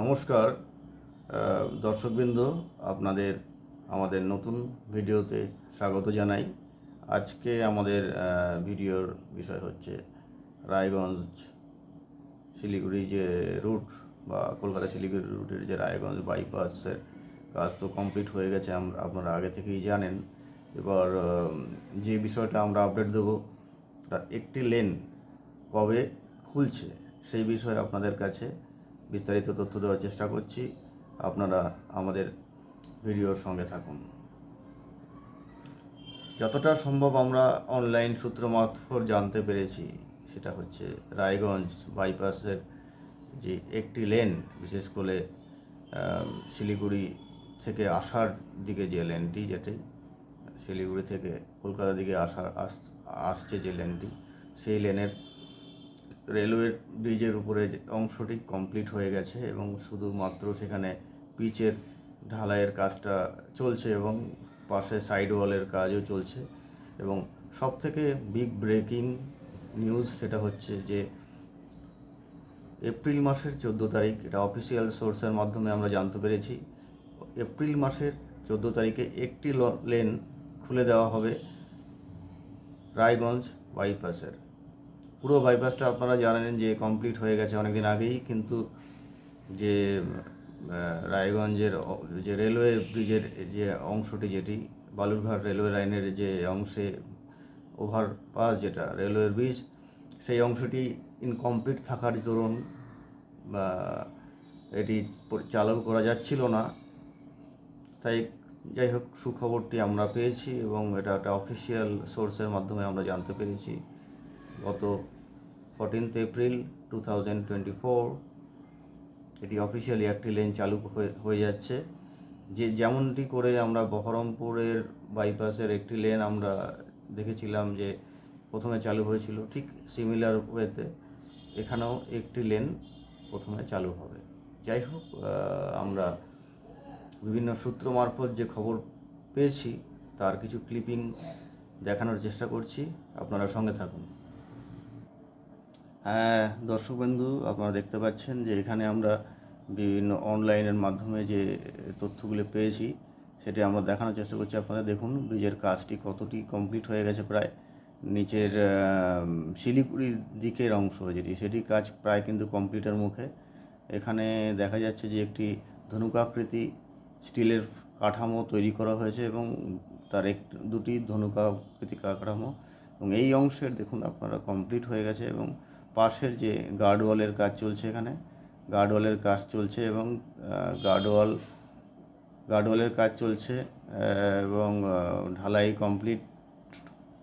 নমস্কার। দর্শকবৃন্দ, আপনাদের, আমাদের নতুন ভিডিওতে স্বাগত জানাই। আজকে আমাদের ভিডিওর বিষয় হচ্ছে রায়গঞ্জ শিলিগুড়ি যে রুট বা কলকাতা শিলিগুড়ি রুটের যে রায়গঞ্জ বাইপাসের কাজ তো কমপ্লিট হয়ে গেছে আমরা আপনারা আগে থেকেই জানেন। এবার যে বিষয়টা আমরা আপডেট দেবো তার একটি লেন কবে খুলছে সেই বিষয়ে আপনাদের কাছে বিস্তারিত তথ্য দেওয়ার চেষ্টা করছি। আপনারা আমাদের ভিডিওর সঙ্গে থাকুন। যতটা সম্ভব আমরা অনলাইন সূত্র মারফত জানতে পেরেছি, সেটা হচ্ছে রায়গঞ্জ বাইপাসের যে একটি লেন বিশেষ করে শিলিগুড়ি থেকে আসার দিকে যে লেনটি যেটি, শিলিগুড়ি থেকে কলকাতার দিকে আসার আস- আসছে যে লেনটি সেই লেনের রেলওয়ে ব্রিজের উপরে অংশটি কমপ্লিট হয়ে গেছে এবং শুধুমাত্র সেখানে পিচের ঢালাইয়ের কাজটা চলছে এবং পাশে সাইড ওয়ালের কাজও চলছে এবং সব থেকে বিগ ব্রেকিং নিউজ সেটা হচ্ছে যে এপ্রিল মাসের চোদ্দ তারিখ, এটা অফিসিয়াল সোর্সের মাধ্যমে আমরা জানতে পেরেছি, এপ্রিল মাসের চোদ্দ তারিখে একটি লেন খুলে দেওয়া হবে রায়গঞ্জ বাইপাসের পুরো বাইপাসটা আপনারা জানেন যে কমপ্লিট হয়ে গেছে অনেক দিন আগেই, কিন্তু যে রায়গঞ্জের যে রেলওয়ে ব্রিজের যে অংশটি যেটি, বালুরঘাট রেলওয়ে লাইনের যে অংশে ওভারপাস যেটা রেলওয়ে ব্রিজ সেই অংশটি ইনকমপ্লিট থাকার দরুন, বা এটি চালু করা যাচ্ছিল না। তাই যাই হোক, সুখবরটি আমরা পেয়েছি এবং এটা একটা অফিসিয়াল সোর্সের মাধ্যমে আমরা জানতে পেরেছি। গত fourteenth April two thousand twenty four এটি অফিসিয়ালি একটি লেন চালু হয়ে- যাচ্ছে। যে যেমনটি করে আমরা বহরমপুরের বাইপাসের একটি লেন আমরা দেখেছিলাম যে প্রথমে চালু হয়েছিল, ঠিক সিমিলার ওয়েতে এখানেও একটি লেন প্রথমে চালু হবে। যাই হোক আমরা বিভিন্ন সূত্র মারফত যে খবর পেয়েছি, তার কিছু ক্লিপিং দেখানোর চেষ্টা করছি। আপনারা সঙ্গে থাকুন। হ্যাঁ দর্শকবন্ধু আপনারা দেখতে পাচ্ছেন যে এখানে আমরা বিভিন্ন অনলাইনের মাধ্যমে যে তথ্যগুলি পেয়েছি, সেটি আমরা দেখানোর চেষ্টা করছি আপনাদের। দেখুন, ব্রিজের কাজটি কতটি কমপ্লিট হয়ে গেছে প্রায়। নিচের শিলিগুড়ির দিকের অংশ যেটি, সেটি কাজ প্রায় কিন্তু কমপ্লিটের মুখে। এখানে দেখা যাচ্ছে যে একটি ধনুকাকৃতি স্টিলের কাঠামো তৈরি করা হয়েছে এবং তার এক, দুটি ধনুকাকৃতি কাঠামো। এবং এই অংশের, দেখুন, আপনারা কমপ্লিট হয়ে গেছে এবং পাশের যে গার্ডওয়ালের কাজ চলছে এখানে, গার্ডওয়ালের কাজ চলছে এবং গার্ডওয়াল, গার্ডওয়ালের কাজ চলছে এবং ঢালাই কমপ্লিট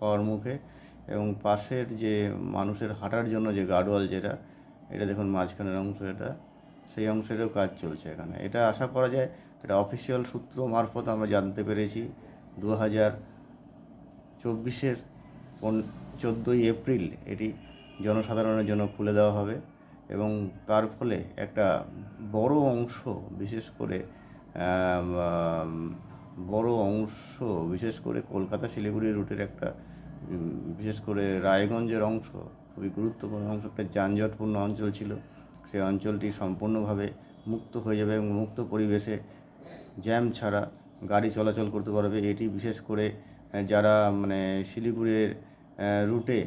হওয়ার মুখে এবং পাশের যে মানুষের হাঁটার জন্য যে গার্ডওয়াল যেটা, এটা দেখুন মাঝখানের অংশ এটা, সেই অংশেরও কাজ চলছে এখানে। এটা আশা করা যায় এটা অফিসিয়াল সূত্র মারফত আমরা জানতে পেরেছি দু হাজার চব্বিশের চোদ্দোই এপ্রিল এটি জনসাধারণের জন্য খুলে দেওয়া হবে এবং তার ফলে একটা বড় অংশ, বিশেষ করে বড় অংশ, বিশেষ করে কলকাতা শিলিগুড়ি রুটের একটা বিশেষ করে রায়গঞ্জের অংশ, খুবই গুরুত্বপূর্ণ অংশ, একটা যানজটপূর্ণ অঞ্চল ছিল। সেই অঞ্চলটি সম্পূর্ণভাবে মুক্ত হয়ে যাবে এবং মুক্ত পরিবেশে জ্যাম ছাড়া গাড়ি চলাচল করতে পারবে। এটি বিশেষ করে যারা মানে শিলিগুড়ির রুটে,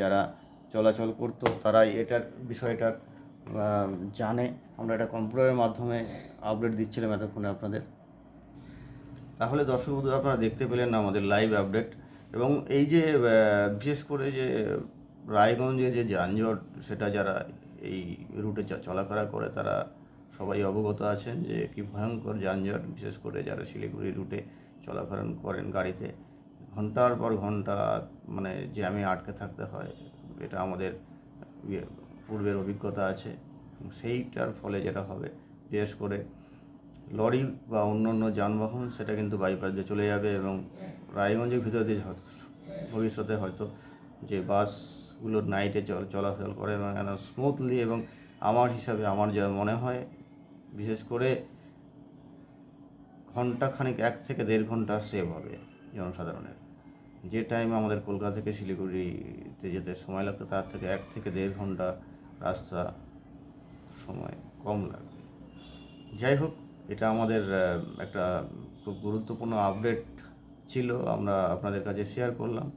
যারা চলাচল করতো, তারাই এটার বিষয়টার জানে। আমরা এটা কম্পিউটারের মাধ্যমে আপডেট দিচ্ছিলাম এতক্ষণে আপনাদের। তাহলে দর্শক বন্ধুরা, আপনারা দেখতে পেলেন না আমাদের লাইভ আপডেট। এবং এই যে বিশেষ করে যে, রায়গঞ্জে যে যানজট, সেটা যারা এই রুটে চলাফেরা করে, তারা সবাই অবগত আছেন যে, কি ভয়ঙ্কর যানজট। বিশেষ করে যারা শিলিগুড়ি রুটে চলাফেরা করেন গাড়িতে, ঘণ্টার পর ঘণ্টা মানে জ্যামে আটকে থাকতে হয়। এটা আমাদের ইয়ে পূর্বের অভিজ্ঞতা আছে। সেইটার ফলে যেটা হবে, বিশেষ করে লরি বা অন্য অন্য যানবাহন, সেটা কিন্তু বাইপাস দিয়ে চলে যাবে এবং রায়গঞ্জের ভিতর দিয়ে ভবিষ্যতে হয়তো যে বাসগুলো নাইটে চল, চলাচল করে এবং স্মুথলি এবং আমার হিসাবে আমার যা মনে হয়, বিশেষ করে ঘণ্টা খানিক এক থেকে দেড় ঘণ্টা সেভ হবে জনসাধারণের। যে টাইম আমাদের কলকাতা থেকে শিলিগুড়িতে যেতে সময় লাগতো, তার থেকে এক থেকে দেড় ঘণ্টা রাস্তা সময় কম লাগবে। যাই হোক, এটা আমাদের একটা খুব গুরুত্বপূর্ণ আপডেট ছিল, আমরা আপনাদের কাছে শেয়ার করলাম।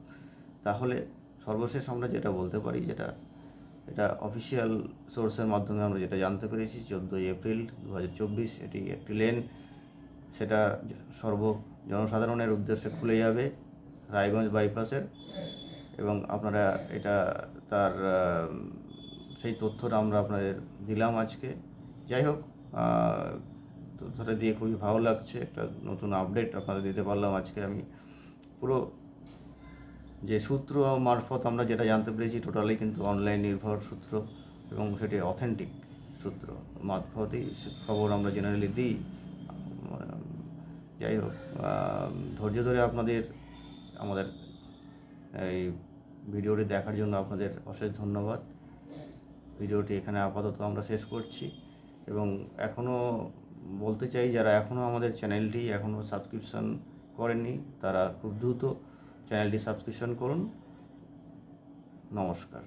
তাহলে সর্বশেষ আমরা যেটা বলতে পারি, যেটা, এটা অফিসিয়াল সোর্সের মাধ্যমে আমরা যেটা জানতে পেরেছি, চোদ্দোই এপ্রিল দু হাজার চব্বিশ, এটি একটি লেন সেটা সর্ব জনসাধারণের উদ্দেশ্যে খুলে যাবে। রায়গঞ্জ বাইপাসের এবং আপনারা এটা তার সেই তথ্যটা আমরা আপনাদের দিলাম আজকে। যাই হোক তথ্যটা দিয়ে খুবই ভালো লাগছে। একটা নতুন আপডেট আপনাদের দিতে পারলাম আজকে আমি। পুরো যে সূত্র মারফত আমরা যেটা জানতে পেরেছি, টোটালি কিন্তু অনলাইন নির্ভর সূত্র এবং সেটি অথেন্টিক সূত্র মারফতই খবর আমরা জেনারেলি দিই। যাই হোক ধৈর্য ধরে আপনাদের আমাদের এই ভিডিওটি দেখার জন্য আপনাদের অশেষ ধন্যবাদ। ভিডিওটি এখানে আপাতত আমরা শেষ করছি এবং এখনও বলতে চাই, যারা এখনও আমাদের চ্যানেলটি এখনও সাবস্ক্রিপশন করেননি, তারা খুব দ্রুত চ্যানেলটি সাবস্ক্রিপশন করুন। নমস্কার।